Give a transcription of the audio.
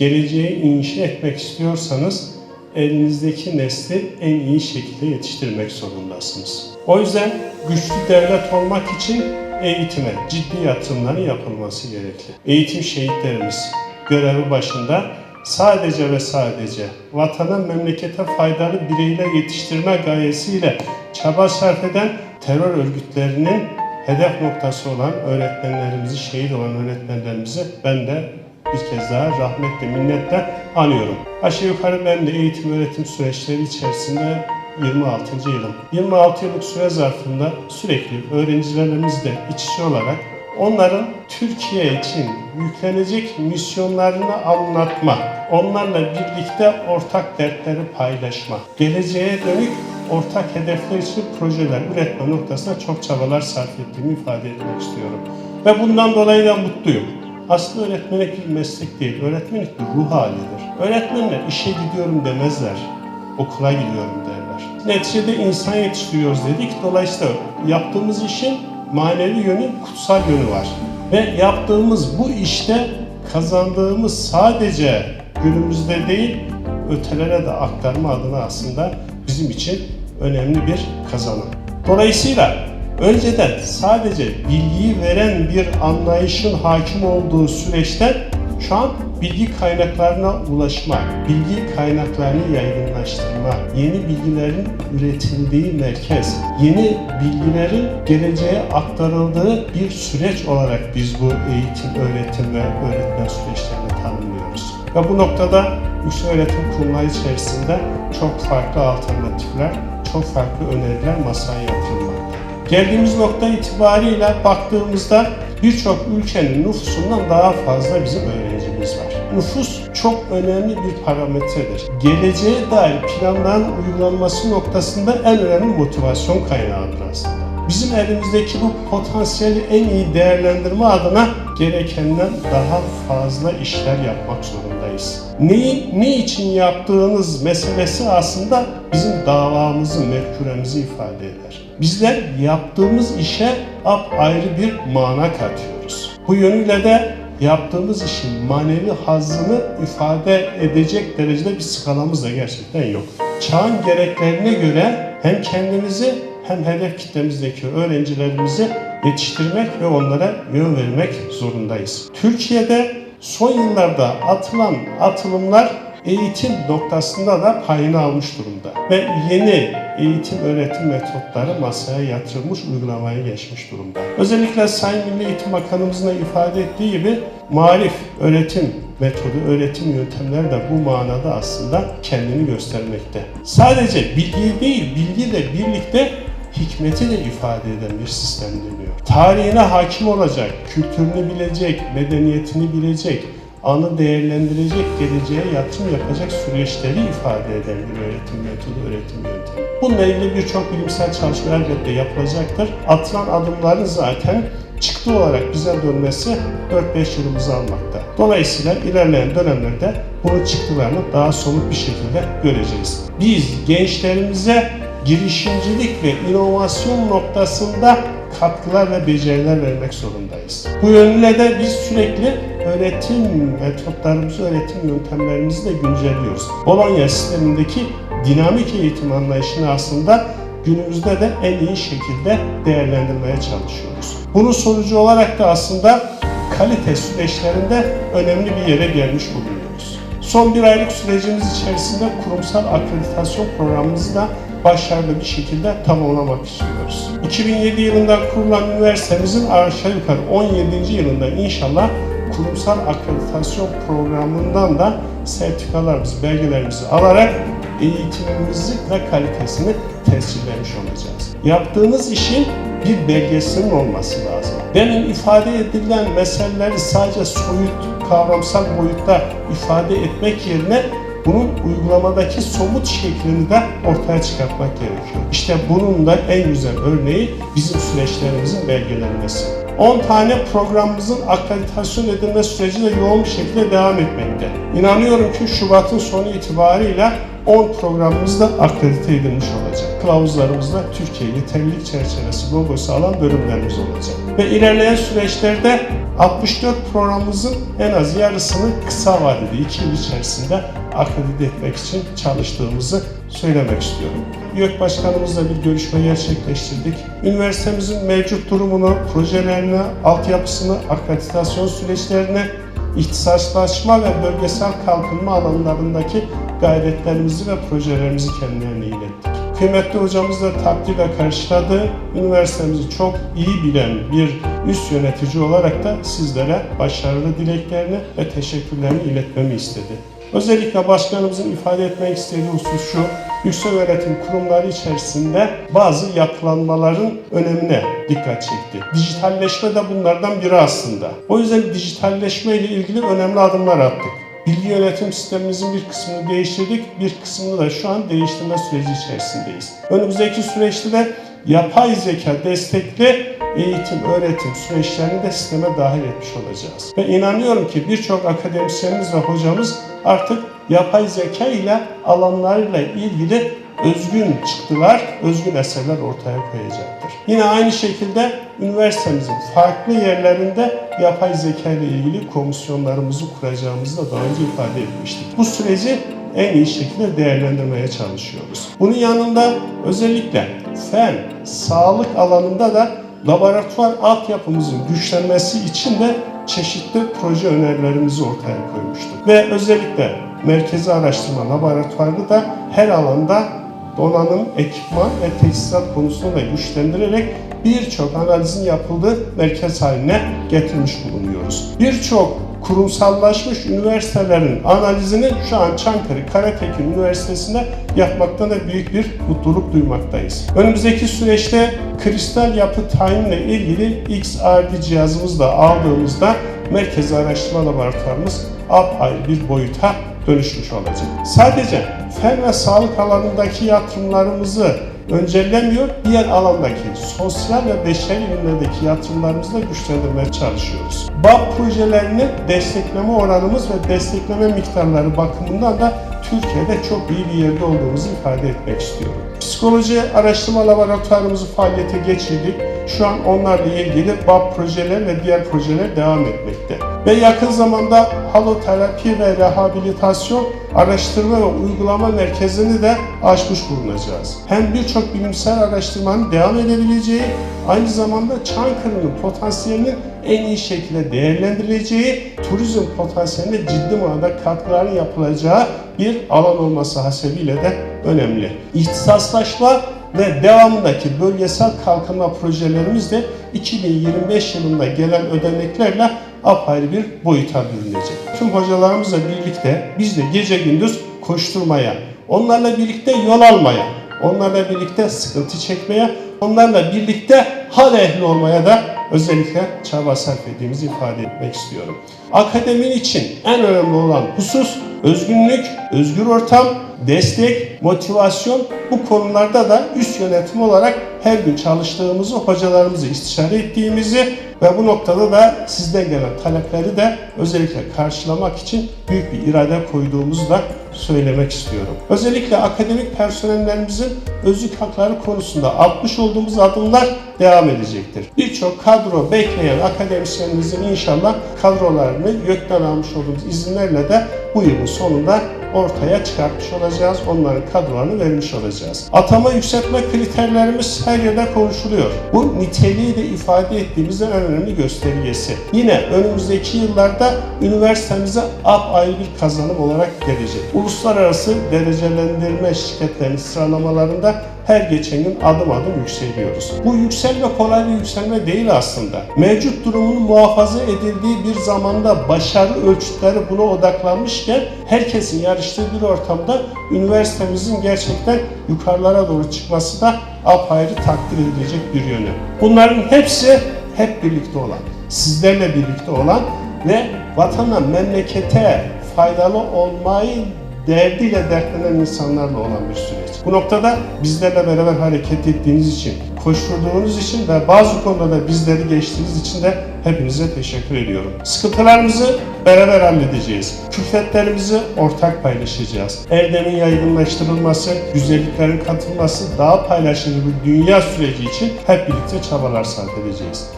geleceği inşa etmek istiyorsanız elinizdeki nesli en iyi şekilde yetiştirmek zorundasınız. O yüzden güçlü devlet olmak için eğitime ciddi yatırımların yapılması gerekli. Eğitim şehitlerimiz görevi başında sadece ve sadece vatana memlekete faydalı bireyler yetiştirme gayesiyle çaba sarf eden terör örgütlerinin hedef noktası olan öğretmenlerimizi, şehit olan öğretmenlerimizi ben de bir kez daha rahmetle, minnetle anıyorum. Aşağı yukarı ben de eğitim öğretim süreçleri içerisinde 26. yılım. 26 yıllık süre zarfında sürekli öğrencilerimizle iç içe olarak onların Türkiye için yüklenecek misyonlarını anlatma, onlarla birlikte ortak dertleri paylaşma, geleceğe dönük ortak hedefler için projeler üretme noktasında çok çabalar sarf ettiğimi ifade etmek istiyorum. Ve bundan dolayı da mutluyum. Aslında öğretmenlik bir meslek değil, öğretmenlik bir ruh halidir. Öğretmenler işe gidiyorum demezler, okula gidiyorum derler. Neticede insan yetiştiriyoruz dedik, dolayısıyla yaptığımız işin manevi yönü, kutsal yönü var. Ve yaptığımız bu işte kazandığımız sadece günümüzde değil, ötelere de aktarma adına aslında bizim için önemli bir kazanım. Dolayısıyla önceden sadece bilgiyi veren bir anlayışın hakim olduğu süreçten şu an bilgi kaynaklarına ulaşma, bilgi kaynaklarını yaygınlaştırma, yeni bilgilerin üretildiği merkez, yeni bilgilerin geleceğe aktarıldığı bir süreç olarak biz bu eğitim, öğretim ve öğretmen süreçlerini tanımlıyoruz. Ve bu noktada yüksek öğretim kurumları içerisinde çok farklı alternatifler, çok farklı öneriler masaya yatırılmakta. Geldiğimiz nokta itibariyle baktığımızda birçok ülkenin nüfusundan daha fazla bizim öğrencimiz var. Nüfus çok önemli bir parametredir. Geleceğe dair planların uygulanması noktasında en önemli motivasyon kaynağıdır aslında. Bizim elimizdeki bu potansiyeli en iyi değerlendirme adına gerekenden daha fazla işler yapmak zorundayız. Neyi ne için yaptığınız meselesi aslında bizim davamızı, mefkuremizi ifade eder. Bizler yaptığımız işe ayrı bir mana katıyoruz. Bu yönüyle de yaptığımız işin manevi hazzını ifade edecek derecede bir skalamız da gerçekten yok. Çağın gereklerine göre hem kendimizi hem hedef kitlemizdeki öğrencilerimizi yetiştirmek ve onlara yön vermek zorundayız. Türkiye'de son yıllarda atılan atılımlar eğitim noktasında da payını almış durumda. Ve yeni eğitim öğretim metotları masaya yatırılmış, uygulamaya geçmiş durumda. Özellikle Sayın Milli Eğitim Bakanımızın da ifade ettiği gibi marif öğretim metodu, öğretim yöntemleri de bu manada aslında kendini göstermekte. Sadece bilgi değil, bilgiyle birlikte hikmeti de ifade eden bir sistem deniyor. Tarihine hakim olacak, kültürünü bilecek, medeniyetini bilecek, anı değerlendirecek, geleceğe yatırım yapacak süreçleri ifade eden bir öğretim metodu, öğretim yöntemi. Bununla ilgili birçok bilimsel çalışma elbette yapılacaktır. Atılan adımların zaten çıktı olarak bize dönmesi 4-5 yılımızı almakta. Dolayısıyla ilerleyen dönemlerde bunun çıktılarını daha somut bir şekilde göreceğiz. Biz gençlerimize girişimcilik ve inovasyon noktasında katkılar ve beceriler vermek zorundayız. Bu yönüyle de biz sürekli öğretim metotlarımızı, öğretim yöntemlerimizi de güncelliyoruz. Bologna sistemindeki dinamik eğitim anlayışını aslında günümüzde de en iyi şekilde değerlendirmeye çalışıyoruz. Bunun sonucu olarak da aslında kalite süreçlerinde önemli bir yere gelmiş bulunuyoruz. Son bir aylık sürecimiz içerisinde kurumsal akreditasyon programımızı da başarılı bir şekilde tamamlamak istiyoruz. 2007 yılında kurulan üniversitemizin aşağı yukarı 17. yılında inşallah kurumsal akreditasyon programından da sertifikalarımızı, belgelerimizi alarak eğitimimizi ve kalitesini tescillemiş olacağız. Yaptığınız işin bir belgesinin olması lazım. Demin ifade edilen meseleleri sadece soyut, kavramsal boyutta ifade etmek yerine bunun uygulamadaki somut şeklini de ortaya çıkartmak gerekiyor. İşte bunun da en güzel örneği bizim süreçlerimizin belgelenmesi. 10 tane programımızın akreditasyon edilme süreci de yoğun bir şekilde devam etmekte. İnanıyorum ki Şubat'ın sonu itibariyle 10 programımız da akredite edilmiş olacak. Kılavuzlarımızda Türkiye yeterlilik çerçevesi logosu alan bölümlerimiz olacak. Ve ilerleyen süreçlerde 64 programımızın en az yarısını kısa vadede 2 yıl içerisinde akredite etmek için çalıştığımızı söylemek istiyorum. YÖK Başkanımızla bir görüşme gerçekleştirdik. Üniversitemizin mevcut durumunu, projelerini, altyapısını, akreditasyon süreçlerini, ihtisaslaşma ve bölgesel kalkınma alanlarındaki gayretlerimizi ve projelerimizi kendilerine ilettik. Kıymetli hocamız da takdirle karşıladı. Üniversitemizi çok iyi bilen bir üst yönetici olarak da sizlere başarılı dileklerini ve teşekkürlerini iletmemi istedi. Özellikle başkanımızın ifade etmek istediği husus şu, yüksek öğretim kurumları içerisinde bazı yapılanmaların önemine dikkat çekti. Dijitalleşme de bunlardan biri aslında. O yüzden dijitalleşme ile ilgili önemli adımlar attık. Bilgi yönetim sistemimizin bir kısmını değiştirdik, bir kısmını da şu an değiştirme süreci içerisindeyiz. Önümüzdeki süreçte de yapay zeka destekli eğitim, öğretim süreçlerini de sisteme dahil etmiş olacağız. Ve inanıyorum ki birçok akademisyenimiz ve hocamız artık yapay zeka ile alanlarıyla ilgili özgün çıktılar, özgün eserler ortaya koyacaktır. Yine aynı şekilde üniversitemizin farklı yerlerinde yapay zeka ile ilgili komisyonlarımızı kuracağımızı da daha önce ifade etmiştik. Bu süreci en iyi şekilde değerlendirmeye çalışıyoruz. Bunun yanında özellikle fen, sağlık alanında da laboratuvar altyapımızın güçlenmesi için de çeşitli proje önerilerimizi ortaya koymuştuk. Ve özellikle merkezi araştırma laboratuvarını da her alanda donanım, ekipman ve tesisat konusunda da güçlendirerek birçok analizin yapıldığı merkez haline getirmiş bulunuyoruz. Birçok kurumsallaşmış üniversitelerin analizini şu an Çankırı Karatekin Üniversitesi'nde yapmaktan da büyük bir mutluluk duymaktayız. Önümüzdeki süreçte kristal yapı tayinle ilgili XRD cihazımızı da aldığımızda Merkez Araştırma Laboratuvarımız apayrı bir boyuta dönüşmüş olacak. Sadece fen ve sağlık alanındaki yatırımlarımızı öncellemiyor, diğer alandaki sosyal ve beşeri ürünlerdeki yatırımlarımızı da güçlendirmeye çalışıyoruz. BAP projelerini destekleme oranımız ve destekleme miktarları bakımından da Türkiye'de çok iyi bir yerde olduğumuzu ifade etmek istiyorum. Psikoloji araştırma laboratuvarımızı faaliyete geçirdik. Şu an onlarla ilgili BAP projeler ve diğer projeler devam etmekte. Ve yakın zamanda haloterapi ve rehabilitasyon araştırma ve uygulama merkezini de açmış bulunacağız. Hem birçok bilimsel araştırmanın devam edebileceği, aynı zamanda Çankırı'nın potansiyelinin en iyi şekilde değerlendirileceği, turizm potansiyeline ciddi manada katkıların yapılacağı bir alan olması hasebiyle de önemli. İhtisaslaşma ve devamındaki bölgesel kalkınma projelerimiz de 2025 yılında gelen ödeneklerle apayrı bir boyuta bürünecek. Tüm hocalarımızla birlikte biz de gece gündüz koşturmaya, onlarla birlikte yol almaya, onlarla birlikte sıkıntı çekmeye, onlarla birlikte hal ehli olmaya da özellikle çaba sarf ettiğimizi ifade etmek istiyorum. Akademin için en önemli olan husus özgünlük, özgür ortam, destek, motivasyon. Bu konularda da üst yönetim olarak her gün çalıştığımızı, hocalarımızı istişare ettiğimizi ve bu noktada da sizden gelen talepleri de özellikle karşılamak için büyük bir irade koyduğumuzu da söylemek istiyorum. Özellikle akademik personellerimizin özlük hakları konusunda atmış olduğumuz adımlar devam edecektir. Birçok kadro bekleyen akademisyenimizin inşallah kadrolarını YÖK'ten almış olduğumuz izinlerle de bu yılın sonunda ortaya çıkartmış olacağız. Onların kadrolarını vermiş olacağız. Atama yükseltme kriterlerimiz her yerde konuşuluyor. Bu niteliği de ifade ettiğimizin en önemli göstergesi. Yine önümüzdeki yıllarda üniversitemize apayrı bir kazanım olarak gelecek. Uluslararası derecelendirme şirketlerinin sıralamalarında her geçen gün adım adım yükseliyoruz. Bu yükselme kolay bir yükselme değil aslında. Mevcut durumun muhafaza edildiği bir zamanda başarı ölçütleri buna odaklanmışken herkesin yarıştığı bir ortamda üniversitemizin gerçekten yukarılara doğru çıkması da apayrı takdir edilecek bir yönü. Bunların hepsi hep birlikte olan, sizlerle birlikte olan ve vatana, memlekete faydalı olmayı derdiyle dertlenen insanlarla olan bir süreç. Bu noktada bizlerle beraber hareket ettiğiniz için, koşturduğunuz için ve bazı konularda bizleri geçtiğiniz için de hepinize teşekkür ediyorum. Sıkıntılarımızı beraber halledeceğiz. Külfetlerimizi ortak paylaşacağız. Erdemin yaygınlaştırılması, güzelliklerin katılması, daha paylaşımcı bir dünya süreci için hep birlikte çabalar sarf edeceğiz.